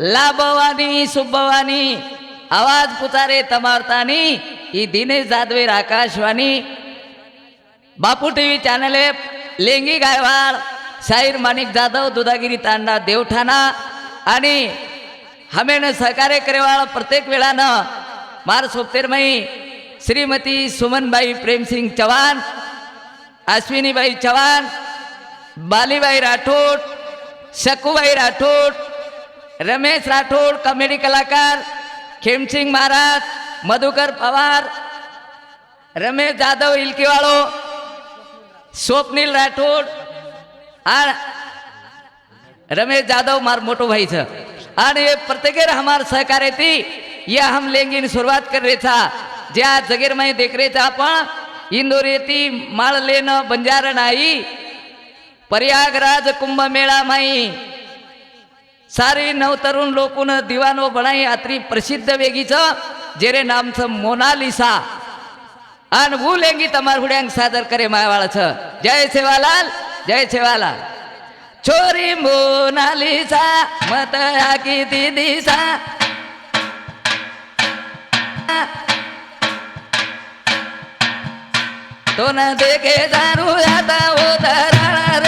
लाभवानी सुब्बवानी आवाज पुचारे तमारतानी ही दिनेश जादवेर आकाशवाणी. बापू टीव्ही चॅनल लेंगी गायवाड शाहीर माणिक जाधव दुधागिरी तांडा देवठाणा आणि हमेनं सहकार्य करेवाळ प्रत्येक वेळानं मार सोपतेरमयी श्रीमती सुमनबाई प्रेमसिंग चव्हाण अश्विनीबाई चव्हाण बालीबाई राठोड शकूबाई राठोड रमेश राठोड कॉमेडी कलाकार खेमसिंग महाराज मधुकर पवार रमेश जाधव इलकीवाळो स्वप्नील राठोड आणि रमेश जाधव मार मोठो भाईचं. आणि ये प्रत्येकेर हमार सहकार्य ती या हम लेंगीन सुरुवात कर ज्या जगेर देखरेचा आपण इंदोर येती माळ लेणं बंजारा नाही प्रयागराज कुंभमेळा माई सारी नवतरुण लोकून दिवानो बनाई अत्री प्रसिद्ध वेगीचं जेरे नामचं मोनालिसा. आणि वो लेंगी तमार हुड्यांग सादर करे मायवाळाचं. जय सेवालाल जय सेवालाल. छोरी मोनालिसा मत किती दिसा. तो न देखे दारू आता उतराळा